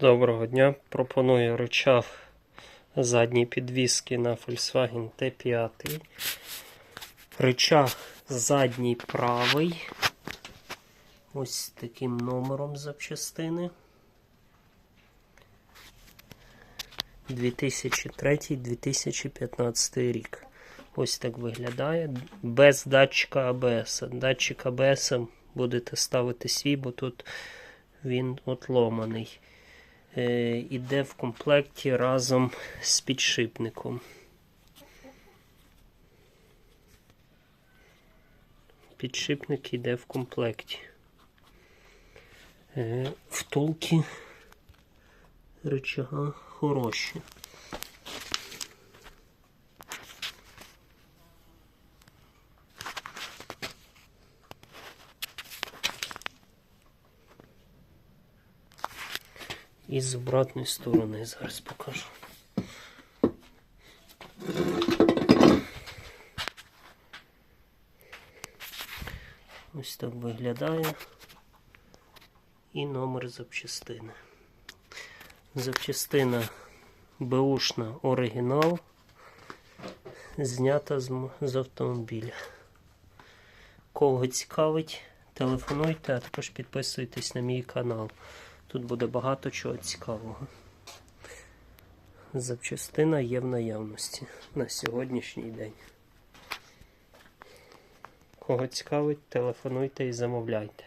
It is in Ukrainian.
Доброго дня. Пропоную рычаг задньої підвіски на Volkswagen T5. Рычаг задній правий. Ось таким номером запчастини. 2003-2015 рік. Ось так виглядає. Без датчика ABS. Датчик ABS будете ставити свій, бо тут він отломаний. Е, іде в комплекті разом з підшипником. Підшипник іде в комплекті. Е, втулки рычага хороші. І з обратної сторони зараз покажу. Ось так виглядає. І номер запчастини. Запчастина Бушна оригінал. Знята з, з автомобіля. Кого цікавить, телефонуйте, а також підписуйтесь на мій канал. Тут буде багато чого цікавого. Запчастина є в наявності на сьогоднішній день. Кого цікавить, телефонуйте і замовляйте.